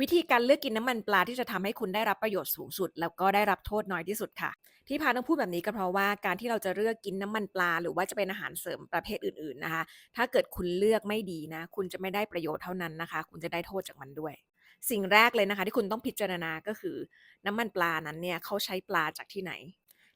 วิธีการเลือกกินน้ำมันปลาที่จะทำให้คุณได้รับประโยชน์สูงสุด แล้วก็ได้รับโทษน้อยที่สุดค่ะ ที่พาต้องพูดแบบนี้ก็เพราะว่าการที่เราจะเลือกกินน้ำมันปลา หรือว่าจะเป็นอาหารเสริมประเภทอื่นๆนะคะ ถ้าเกิดคุณเลือกไม่ดีนะ คุณจะไม่ได้ประโยชน์เท่านั้นนะคะ คุณจะได้โทษจากมันด้วย สิ่งแรกเลยนะคะ ที่คุณต้องพิจารณาก็คือ น้ำมันปลานั้นเนี่ยเขาใช้ปลาจากที่ไหน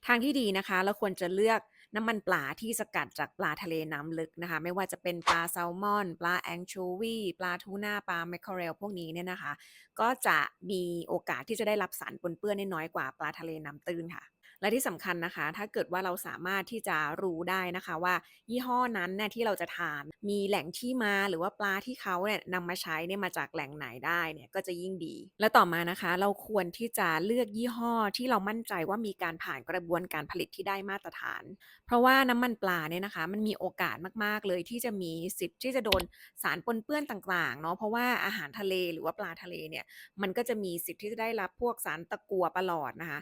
ทางที่ดีนะคะ เราควรจะเลือก น้ำมันปลาที่สกัดจากปลาทะเลน้ำลึกนะคะ ไม่ว่าจะเป็นปลาแซลมอน ปลาแองโชวีปลาทูน่าปลาแมคเคอเรลพวกนี้เนี่ยนะคะ ก็จะมีโอกาสที่จะได้รับสารปนเปื้อนน้อยกว่าปลาทะเลน้ำตื้นค่ะและที่สำคัญนะคะ ถ้าเกิดว่าเราสามารถที่จะรู้ได้นะคะว่า ยี่ห้อนั้นเนี่ยที่เราจะทานมีแหล่งที่มาหรือว่าปลาที่เขาเนี่ยนำมาใช้เนี่ยมาจากแหล่งไหนได้เนี่ยก็จะยิ่งดี และต่อมานะคะ เราควรที่จะเลือกยี่ห้อที่เรามั่นใจว่ามีการผ่านกระบวนการผลิตที่ได้มาตรฐาน เพราะว่าน้ำมันปลาเนี่ยนะคะ มันมีโอกาสมากๆเลยที่จะมีสิทธิ์ที่จะโดนสารปนเปื้อนต่างๆเนาะเพราะว่าอาหารทะเลหรือว่าปลาทะเลเนี่ยมันก็จะมีสิทธิ์ที่จะได้รับพวกสารตะกัวปลอดนะคะ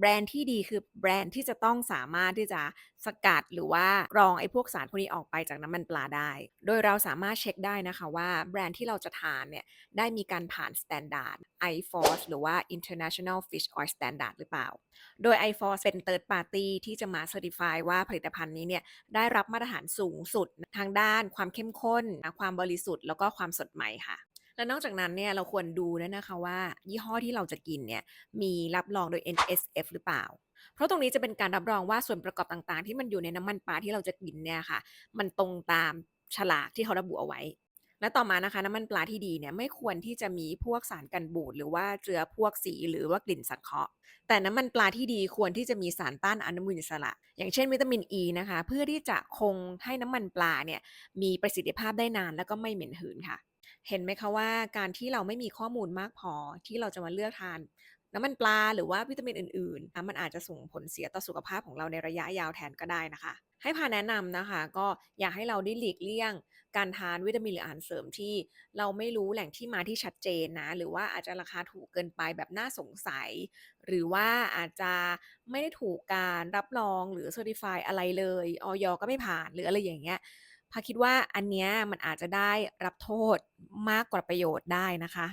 แบรนด์ที่ดีคือแบรนด์ที่จะต้องสามารถที่จะสกัดหรือว่ารองไอ้พวกสารพวกนี้ออกไปจากน้ำมันปลาได้ โดยเราสามารถเช็กได้นะคะว่าแบรนด์ที่เราจะทานเนี่ยได้มีการผ่าน Standard IFOS หรือว่า International Fish Oil Standard หรือเปล่า โดย IFOS เป็น Third Party ที่จะมา Certify ว่าผลิตภัณฑ์นี้เนี่ยได้รับมาตรฐานสูงสุดทางด้านความเข้มข้น ความบริสุทธิ์แล้วก็ความสดใหม่ค่ะ และนอกจากนั้นเนี่ยเราควรดูด้วยนะคะว่า ยี่ห้อที่เราจะกินเนี่ยมีรับรองโดย NSF หรือเปล่า เพราะตรงนี้จะเป็นการรับรองว่าส่วนประกอบต่างๆ ที่มันอยู่ในน้ำมันปลาที่เราจะกินเนี่ยค่ะ มันตรงตามฉลากที่เขาระบุเอาไว้ และต่อมานะคะน้ำมันปลาที่ดีเนี่ยไม่ควรที่จะมีพวกสารกันบูดหรือว่าเจือพวกสีหรือว่ากลิ่นสังเคราะห์ แต่น้ำมันปลาที่ดีควรที่จะมีสารต้านอนุมูลอิสระ อย่างเช่นวิตามิน E นะคะ เพื่อที่จะคงให้น้ำมันปลาเนี่ยมีประสิทธิภาพได้นาน แล้วก็ไม่เหม็นหืนค่ะ เห็นไหมคะว่าการที่เราไม่มีข้อมูลมากพอที่เราจะมาเลือกทานน้ำมันปลาหรือว่าวิตามินอื่นๆมันอาจจะส่งผลเสียต่อสุขภาพของเราในระยะยาวแทนก็ได้นะคะ ให้พาแนะนำนะคะ ก็อยากให้เราได้หลีกเลี่ยง การทานวิตามินหรืออาหารเสริมที่ เราไม่รู้แหล่งที่มาที่ชัดเจนนะ หรือว่าอาจจะราคาถูกเกินไปแบบน่าสงสัย หรือว่าอาจจะไม่ได้ถูกการรับรองหรือ Certify อะไรเลยออย.ก็ไม่ผ่านหรืออะไรอย่างเงี้ย พาคิดว่าอันเนี้ยมันอาจจะได้รับโทษมากกว่าประโยชน์ได้นะคะ